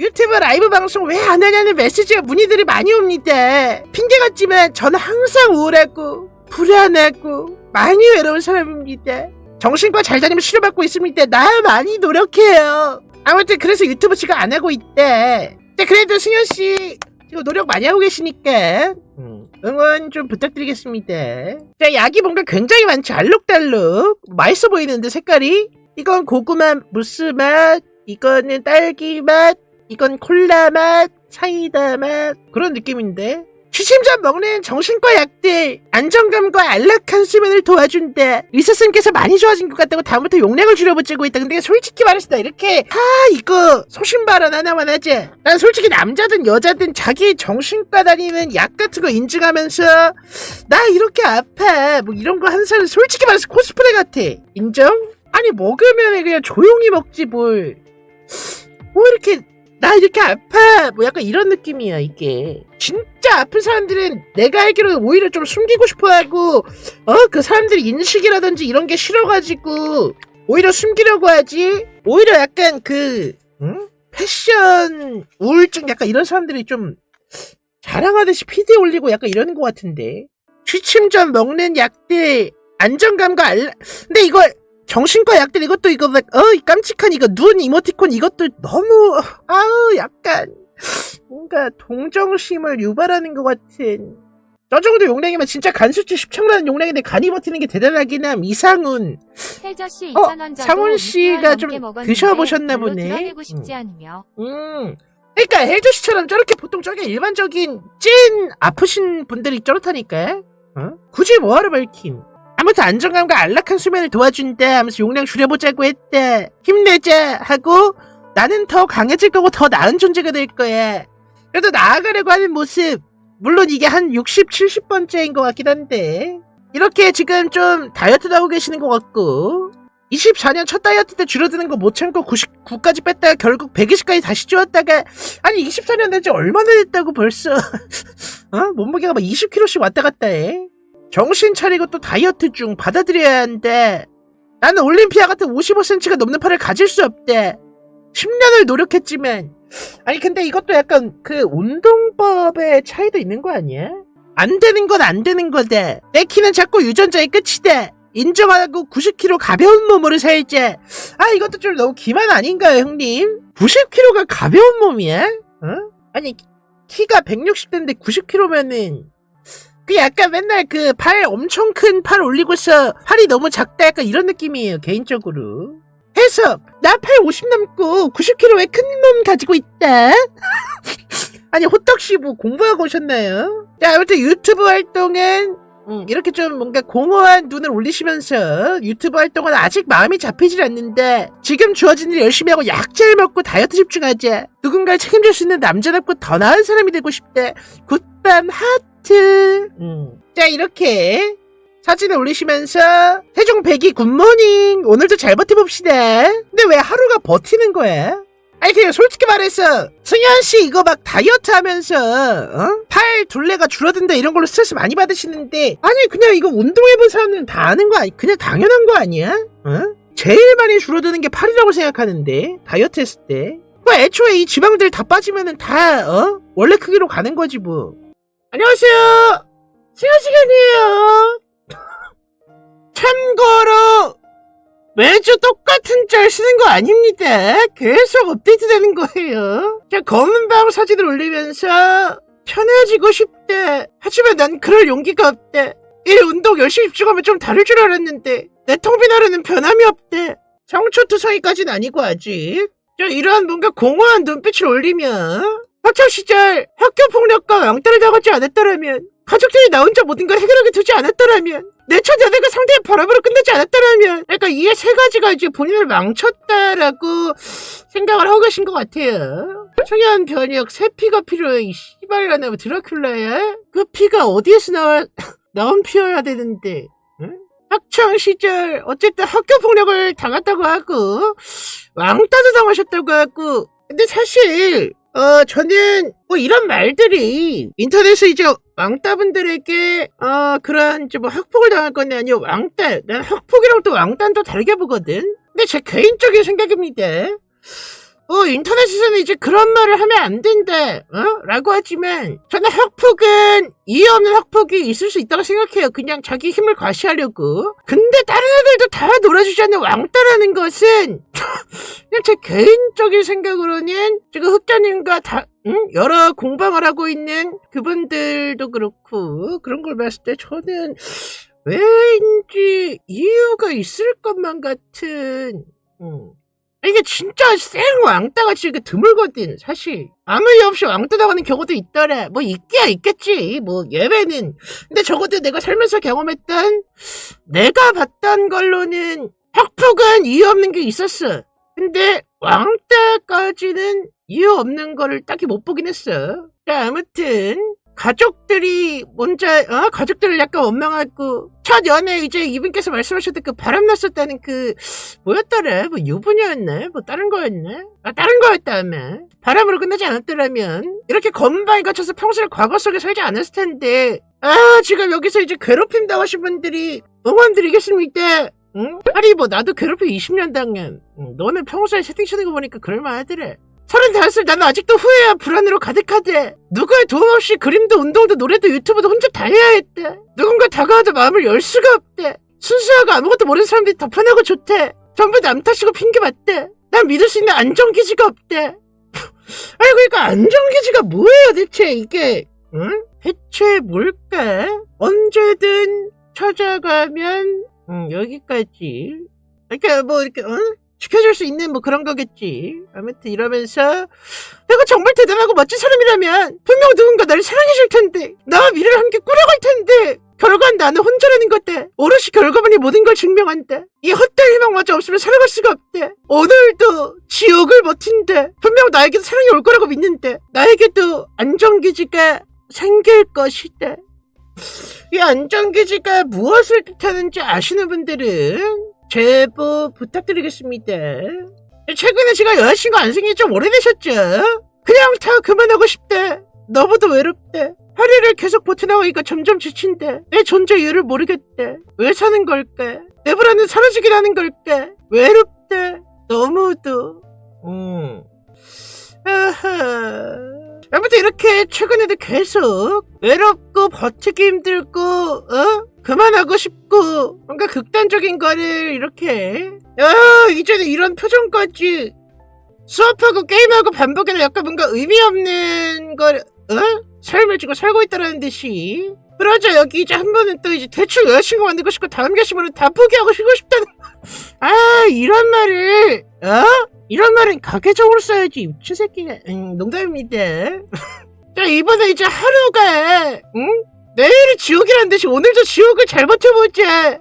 유튜브 라이브 방송 왜 안 하냐는 메시지가 문의들이 많이 옵니다. 핑계 같지만 저는 항상 우울하고 불안하고 많이 외로운 사람입니다. 정신과 잘 다니면 치료받고 있습니다. 나 많이 노력해요. 아무튼 그래서 유튜브 지금 안 하고 있대. 근데 그래도 승현 씨 지금 노력 많이 하고 계시니까 음, 응원 좀 부탁드리겠습니다. 자, 약이 뭔가 굉장히 많죠. 알록달록 맛있어 보이는데 색깔이 이건 고구마 무스 맛, 이거는 딸기 맛, 이건 콜라 맛, 사이다 맛 그런 느낌인데 취침전 먹는 정신과 약들 안정감과 안락한 수면을 도와준다. 의사선생님께서 많이 좋아진 것 같다고 다음부터 용량을 줄여보자고 했다. 근데 솔직히 말해서 나 이렇게 아 이거 소신발언 하나만 하지. 난 솔직히 남자든 여자든 자기 정신과 다니는 약 같은 거 인증하면서 나 이렇게 아파. 뭐 이런 거 하는 사람 솔직히 말해서 코스프레 같아. 인정? 아니 먹으면 그냥 조용히 먹지 뭘. 뭐 이렇게 나 이렇게 아파! 뭐 약간 이런 느낌이야 이게. 진짜 아픈 사람들은 내가 알기로는 오히려 좀 숨기고 싶어하고 어? 그 사람들 인식이라든지 이런 게 싫어가지고 오히려 숨기려고 하지? 오히려 약간 그 응? 패션 우울증 약간 이런 사람들이 좀 자랑하듯이 피드에 올리고 약간 이러는 것 같은데. 취침 전 먹는 약들 안정감과 알라 근데 이거 정신과 약들 이것도 이거 막, 어, 이 깜찍한 이거 눈 이모티콘 이것도 너무, 아우, 약간, 뭔가 동정심을 유발하는 것 같은. 저 정도 용량이면 진짜 간 수치 10청라는 용량인데 간이 버티는 게 대단하긴 함. 이상훈. 혜저씨 어, 2,000원 상훈 씨가 좀 드셔보셨나 보네. 음. 음. 그러니까 헬조 씨처럼 저렇게 보통 저게 일반적인 찐 아프신 분들이 저렇다니까. 어? 굳이 뭐하러 밝힘? 아무튼 안정감과 안락한 수면을 도와준다 하면서 용량 줄여보자고 했다. 힘내자 하고 나는 더 강해질 거고 더 나은 존재가 될 거야. 그래도 나아가려고 하는 모습. 물론 이게 한 60, 70번째인 것 같긴 한데. 이렇게 지금 좀 다이어트도 하고 계시는 것 같고. 24년 첫 다이어트 때 줄어드는 거 못 참고 99까지 뺐다가 결국 120까지 다시 찌웠다가 아니 24년 된 지 얼마나 됐다고 벌써 어? 몸무게가 막 20kg씩 왔다 갔다 해 정신 차리고 또 다이어트 중 받아들여야 한대 나는 올림피아 같은 55cm가 넘는 팔을 가질 수 없대 10년을 노력했지만 아니 근데 이것도 약간 그 운동법의 차이도 있는 거 아니야? 안 되는 건 안 되는 거다 내 키는 자꾸 유전자의 끝이다 인정하고 90kg 가벼운 몸으로 살자. 아, 이것도 좀 너무 기만 아닌가요, 형님? 90kg가 가벼운 몸이야? 어? 아니, 키가 160대인데 90kg면은, 그 약간 맨날 그 팔 엄청 큰 팔 올리고서 팔이 너무 작다 약간 이런 느낌이에요, 개인적으로. 해석! 나팔 50 넘고 90kg의 큰 몸 가지고 있다. 아니, 호떡씨 뭐 공부하고 오셨나요? 자, 아무튼 유튜브 활동은 음, 이렇게 좀 뭔가 공허한 눈을 올리시면서 유튜브 활동은 아직 마음이 잡히질 않는데 지금 주어진 일 열심히 하고 약잘 먹고 다이어트 집중하자. 누군가를 책임질 수 있는 남자답고 더 나은 사람이 되고 싶대. 굿밤 하트. 음. 자 이렇게 사진을 올리시면서 태종 백이 굿모닝 오늘도 잘 버텨봅시다. 근데 왜 하루가 버티는 거야? 아니 그냥 솔직히 말해서 승현 씨 이거 막 다이어트 하면서 어? 팔 둘레가 줄어든다 이런 걸로 스트레스 많이 받으시는데 아니 그냥 이거 운동해본 사람들은 다 아는 거 아니 그냥 당연한 거 아니야? 어? 제일 많이 줄어드는 게 팔이라고 생각하는데 다이어트 했을 때. 뭐 애초에 이 지방들 다 빠지면은 다 어? 원래 크기로 가는 거지 뭐. 안녕하세요. 승현 시간이에요. 참고로 매주 똑같은 짤 쓰는 거 아닙니다. 계속 업데이트 되는 거예요. 자, 검은 방 사진을 올리면서 편해지고 싶대. 하지만 난 그럴 용기가 없대. 일 운동 열심히 집중하면 좀 다를 줄 알았는데 내 하루는 변함이 없대. 상처투성이까지는 아니고 아직. 자, 이러한 뭔가 공허한 눈빛을 올리면 학창 시절 학교 폭력과 왕따를 당하지 않았더라면 가족들이 나 혼자 모든 걸 해결하게 두지 않았더라면 내 처자들과 상대의 바람으로 끝나지 않았더라면 약간 이세 가지가 이제 본인을 망쳤다라고 생각을 하고 계신 것 같아요. 청년 변역 새 피가 필요해 이 씨발라나 드라큘라야? 그 피가 어디에서 나와 나온 피여야 되는데 응? 학창 시절 어쨌든 학교 폭력을 당했다고 하고 왕따도 당하셨다고 하고 근데 사실 어 저는 뭐 이런 말들이 인터넷에 이제 왕따분들에게 어 그런 뭐 학폭을 당할 건데 아니요 왕따. 난 학폭이랑 또 왕따는 또 다르게 보거든. 근데 제 개인적인 생각입니다 어, 인터넷에서는 이제 그런 말을 하면 안 된다, 어? 라고 하지만, 저는 학폭은 이해 없는 학폭이 있을 수 있다고 생각해요. 그냥 자기 힘을 과시하려고. 근데 다른 애들도 다 놀아주지 않는 왕따라는 것은, 그냥 제 개인적인 생각으로는, 지금 흑자님과 다, 응? 여러 공방을 하고 있는 그분들도 그렇고, 그런 걸 봤을 때 저는, 왜인지 이유가 있을 것만 같은, 음. 이게 진짜 생 왕따같이 이렇게 드물거든, 사실. 아무 이유 없이 왕따 당하는 경우도 있더라. 뭐, 있기야 있겠지. 뭐, 예외는. 근데 적어도 내가 살면서 경험했던, 내가 봤던 걸로는, 학폭은 이유 없는 게 있었어. 근데, 왕따까지는 이유 없는 거를 딱히 못 보긴 했어. 자, 아무튼, 가족들이 먼저 어? 가족들을 약간 원망하고 첫 연애 이제 이분께서 말씀하셨던 그 바람 났었다는 그 뭐였더라 뭐 유부녀였나 뭐 다른 거였나 아 다른 거였다며 바람으로 끝나지 않았더라면. 이렇게 건방에 갇혀서 평소를 과거 속에 살지 않았을 텐데. 아 지금 여기서 이제 괴롭힘 당하신 분들이 응원 드리겠습니다. 응? 아니 뭐 나도 괴롭힘 20년 당한 응, 너는 평소에 채팅 치는 거 보니까 그럴만하더래 서른다섯 나는 아직도 후회와 불안으로 가득하대. 누구의 도움 없이 그림도 운동도 노래도 유튜브도 혼자 다 해야 했대. 누군가 다가와도 마음을 열 수가 없대. 순수하고 아무것도 모르는 사람들이 더 편하고 좋대. 전부 남 탓이고 핑계 맞대. 난 믿을 수 있는 안정기지가 없대. 아니 그러니까 안정기지가 뭐예요 대체 이게? 응? 대체 뭘까? 언제든 찾아가면 응, 여기까지. 그러니까 뭐 이렇게 응? 지켜줄 수 있는 뭐 그런 거겠지. 아무튼 이러면서 내가 정말 대단하고 멋진 사람이라면 분명 누군가 나를 사랑해줄 텐데 나와 미래를 함께 꾸려갈 텐데 결과는 나는 혼자라는 것대. 오롯이 결과만이 모든 걸 증명한대. 이 헛된 희망마저 없으면 살아갈 수가 없대. 오늘도 지옥을 버틴대. 분명 나에게도 사랑이 올 거라고 믿는데 나에게도 안정기지가 생길 것이대. 이 안정기지가 무엇을 뜻하는지 아시는 분들은 제보 부탁드리겠습니다. 최근에 제가 여자친구 안 생긴 지좀 오래되셨죠? 그냥 다 그만하고 싶대. 너무도 외롭대. 하루를 계속 버텨나가기가 점점 지친대. 내 존재 이유를 모르겠대. 왜 사는 걸까? 내부라는 사라지긴 하는 걸까? 외롭대. 너무도. 음. 아하. 아무튼 이렇게 최근에도 계속 외롭고 버티기 힘들고 어? 그만하고 싶고 뭔가 극단적인 거를 이렇게 야 이제는 이런 표정까지 수업하고 게임하고 반복해서 약간 뭔가 의미 없는 걸 어? 삶을 지고 살고 있다라는 듯이 그러자 여기 이제 한 번은 또 이제 대충 여자친구 만들고 싶고 다음 결심으로는 다 포기하고 쉬고 싶다는 아 이런 말을 어? 이런 말은 가계적으로 써야지 미친 새끼가 응, 농담입니다 자 이번에 이제 하루가 응? 내일이 지옥이란 듯이 오늘도 지옥을 잘 버텨보자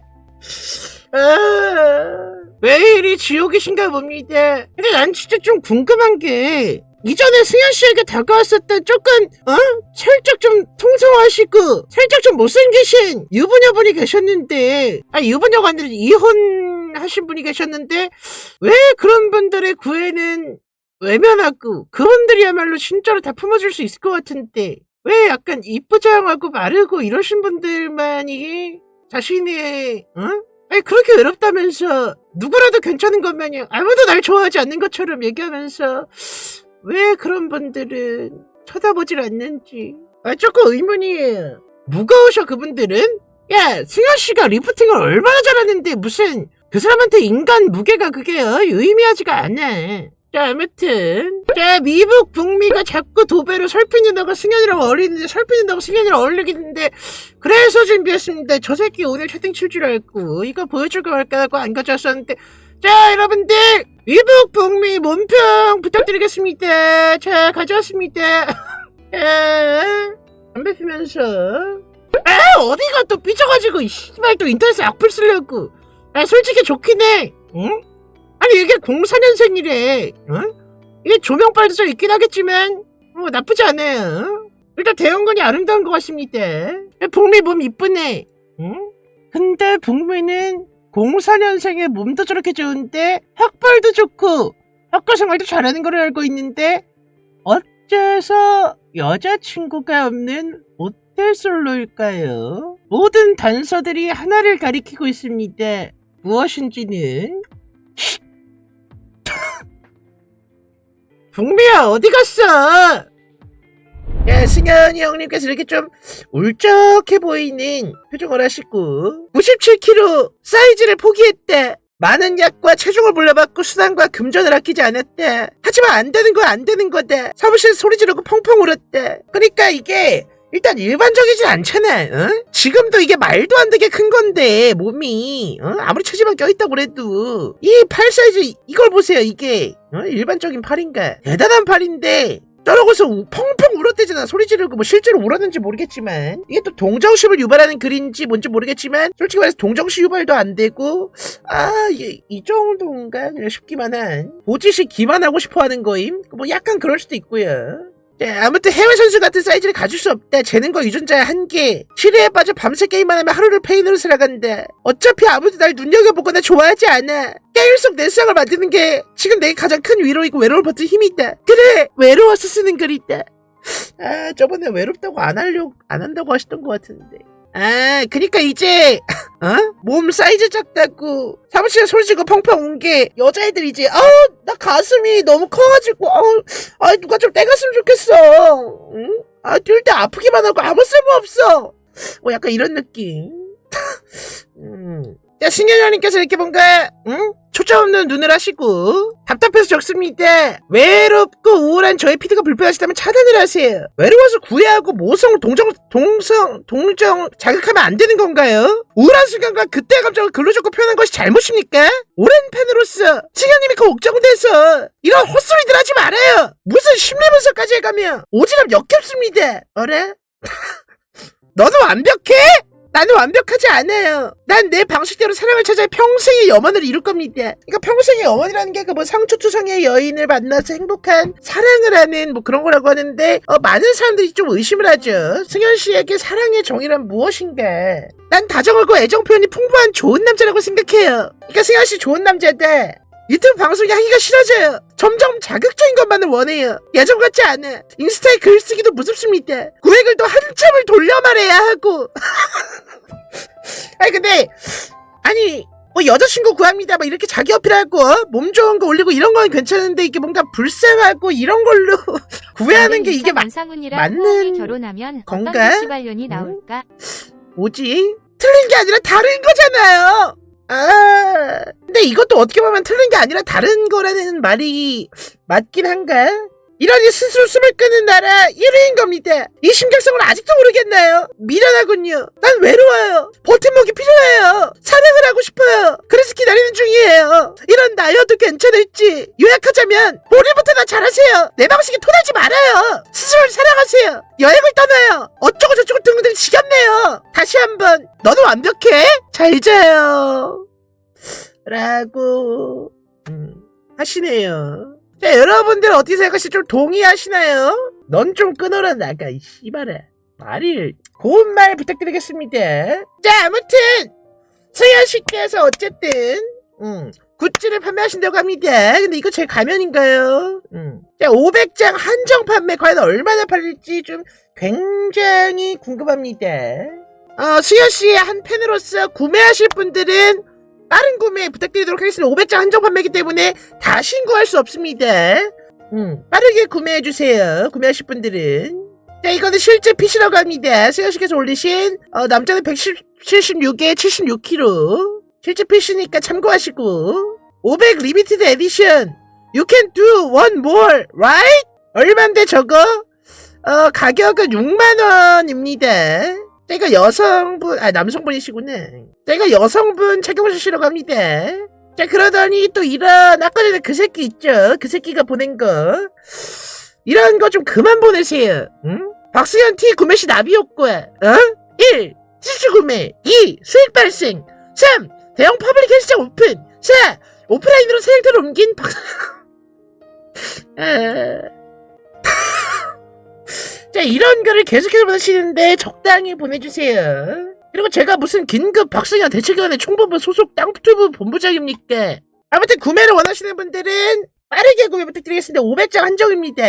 아, 매일이 지옥이신가 봅니다 근데 난 진짜 좀 궁금한 게 이전에 승현 씨에게 다가왔었던 조금 어? 살짝 좀 통성하시고 살짝 좀 못생기신 유부녀분이 계셨는데 아 유부녀가 아니라 이혼 하신 분이 계셨는데 왜 그런 분들의 구애는 외면하고 그분들이야말로 진짜로 다 품어줄 수 있을 것 같은데 왜 약간 이쁘장하고 마르고 이러신 분들만이 자신의 어? 아니 그렇게 외롭다면서 누구라도 괜찮은 것마냥 아무도 날 좋아하지 않는 것처럼 얘기하면서 왜 그런 분들은 쳐다보질 않는지. 아 조금 의문이에요. 무거우셔 그분들은? 야 승현 씨가 리프팅을 얼마나 잘하는데 무슨 그 사람한테 인간 무게가 그게 어? 유의미하지가 않아 자 아무튼. 자 미북 북미가 자꾸 도배로 누나가 승현이랑 어울리는데 누나가 승현이랑 어울리겠는데 그래서 준비했습니다. 저 새끼 오늘 채팅 칠 줄 알고 이거 보여줄까 말까 하고 안 가져왔었는데. 자 여러분들! 미북 북미 몸평 부탁드리겠습니다. 자 가져왔습니다. 자, 담배 피면서. 아 어디가 또 삐져가지고 이 씨발 또 인터넷에 악플 쓰려고 아 솔직히 좋긴 해 응? 아니 이게 04년생이래 응? 이게 조명빨도 좀 있긴 하겠지만 뭐 나쁘지 않아요 일단 대형건이 아름다운 것 같습니다 북미 몸 이쁘네 응? 근데 북미는 04년생의 몸도 저렇게 좋은데 학벌도 좋고 학교 생활도 잘하는 걸로 알고 있는데 어째서 여자친구가 없는 모태솔로일까요? 모든 단서들이 하나를 가리키고 있습니다. 무엇인지는? 북미야 어디 갔어? 야 승현이 형님께서 이렇게 좀 울적해 보이는 표정을 하시고 97kg 사이즈를 포기했대. 많은 약과 체중을 물려받고 수단과 금전을 아끼지 않았대. 하지만 안 되는 거 안 되는 거다 사무실 소리 지르고 펑펑 울었대. 그러니까 이게 일단 일반적이진 않잖아 어? 지금도 이게 말도 안 되게 큰 건데 몸이 어? 아무리 체지방 껴있다고 그래도. 이 팔 사이즈 이- 이걸 보세요 이게. 어? 일반적인 팔인가. 대단한 팔인데 우- 펑펑 울었대잖아. 소리 지르고 뭐 실제로 울었는지 모르겠지만. 이게 또 동정심을 유발하는 글인지 뭔지 모르겠지만 솔직히 말해서 동정심 유발도 안 되고 아 이게 이 정도인가? 싶기만 한. 보지시 기만하고 싶어하는 거임? 뭐 약간 그럴 수도 있고요 네, 아무튼 해외 선수 같은 사이즈를 가질 수 없다. 재능과 유전자의 한계. 시대에 빠져 밤새 게임만 하면 하루를 페인으로 살아간다. 어차피 아무도 날 눈여겨보거나 좋아하지 않아. 게임 속 내 수상을 만드는 게 지금 내 가장 큰 위로이고 외로울 버튼 힘이다. 그래, 외로워서 쓰는 글이다. 아, 저번에 외롭다고 안 하려고, 안 한다고 하셨던 것 같은데. 아, 그니까 이제, 어? 몸 사이즈 작다고 사무실에 지르고 펑펑 운게 여자애들이지. 아우, 나 가슴이 너무 커가지고, 아우, 아, 누가 좀 떼갔으면 좋겠어. 응? 아, 뛸 때 아프기만 하고 아무 쓸모 없어. 뭐 약간 이런 느낌. 음. 야, 승현이님께서 이렇게 뭔가, 응? 초점 없는 눈을 하시고, 답답해서 적습니다. 외롭고 우울한 저의 피드가 불편하시다면 차단을 하세요. 외로워서 구애하고 모성, 동정, 동성, 동정 자극하면 안 되는 건가요? 우울한 순간과 그때의 감정을 글로 적고 표현한 것이 잘못입니까? 오랜 팬으로서 승현님이 그 옥정돼서 이런 헛소리들 하지 말아요. 무슨 심리 분석까지 해가며 오지랖 역겹습니다. 어래? 너는 완벽해? 나는 완벽하지 않아요. 난 내 방식대로 사랑을 찾아 평생의 염원을 이룰 겁니다. 그러니까 평생의 염원이라는 게 그 뭐 상초투성의 여인을 만나서 행복한 사랑을 하는 뭐 그런 거라고 하는데 어, 많은 사람들이 좀 의심을 하죠. 승현 씨에게 사랑의 정의란 무엇인가? 난 다정하고 애정 표현이 풍부한 좋은 남자라고 생각해요. 그러니까 승현 씨 좋은 남자다. 유튜브 방송이 하기가 싫어져요. 점점 자극적인 것만을 원해요. 예전 같지 않아. 인스타에 글 쓰기도 무섭습니다. 구획을도 한참을 돌려 말해야 하고. 아니 근데 아니 뭐 여자친구 구합니다 막 이렇게 자기 어필하고 어? 몸 좋은 거 올리고 이런 건 괜찮은데 이게 뭔가 불쌍하고 이런 걸로 구애하는 게 이게 마, 맞는 결혼하면 건가? 시발년이? 나올까? 뭐지? 틀린 게 아니라 다른 거잖아요. 아, 근데 이것도 어떻게 보면 틀린 게 아니라 다른 거라는 말이 맞긴 한가? 이러니 스스로 숨을 끄는 나라 1위인 겁니다. 이 심각성을 아직도 모르겠나요? 미련하군요. 난 외로워요. 버팀목이 필요해요. 사랑을 하고 싶어요. 그래서 기다리는 중이에요. 이런 나여도 괜찮을지 요약하자면 본인부터 나 잘하세요. 내 방식에 토달지 말아요. 스스로를 사랑하세요. 여행을 떠나요. 어쩌고 저쩌고 등등 지겹네요. 다시 한번 너는 완벽해. 잘 자요. 라고 음, 하시네요. 자, 여러분들 어떻게 생각하시죠? 좀 동의하시나요? 넌 좀 끊어라 나가 이 씨발아. 말을 고운 말 부탁드리겠습니다. 자, 아무튼 서현 씨께서 어쨌든 음, 굿즈를 판매하신다고 합니다. 근데 이거 제 가면인가요? 음. 자, 500장 한정 판매 과연 얼마나 팔릴지 좀 굉장히 궁금합니다. 어, 수현 씨의 한 팬으로서 구매하실 분들은 빠른 구매 부탁드리도록 하겠습니다. 500장 한정 판매이기 때문에 다 신고할 수 없습니다. 음, 빠르게 구매해주세요. 구매하실 분들은. 자, 이거는 실제 핏이라고 합니다. 수현 씨께서 올리신, 어, 남자는 176에 76kg. 실제 핏이니까 참고하시고. 500 리미티드 에디션. You can do one more, right? 얼만데 저거? 어, 가격은 6만원입니다. 제가 여성분, 아, 남성분이시구나. 제가 여성분 착용하시라고 합니다. 자, 그러더니 또 이런, 아까 전에 그 새끼 있죠? 그 새끼가 보낸 거. 이런 거 좀 그만 보내세요. 응? 박수현 티 구매 시 나비 효과. 어? 1. 티슈 구매. 2. 수익 발생. 3. 대형 퍼블릭 헬스장 오픈. 4. 오프라인으로 사양터를 옮긴 박... 아... 자, 이런 글을 계속해서 보내시는데 적당히 보내주세요. 그리고 제가 무슨 긴급 박승현 대책위원회 총본부 소속 땅투브 본부장입니까? 아무튼 구매를 원하시는 분들은 빠르게 구매 부탁드리겠습니다. 500장 한정입니다.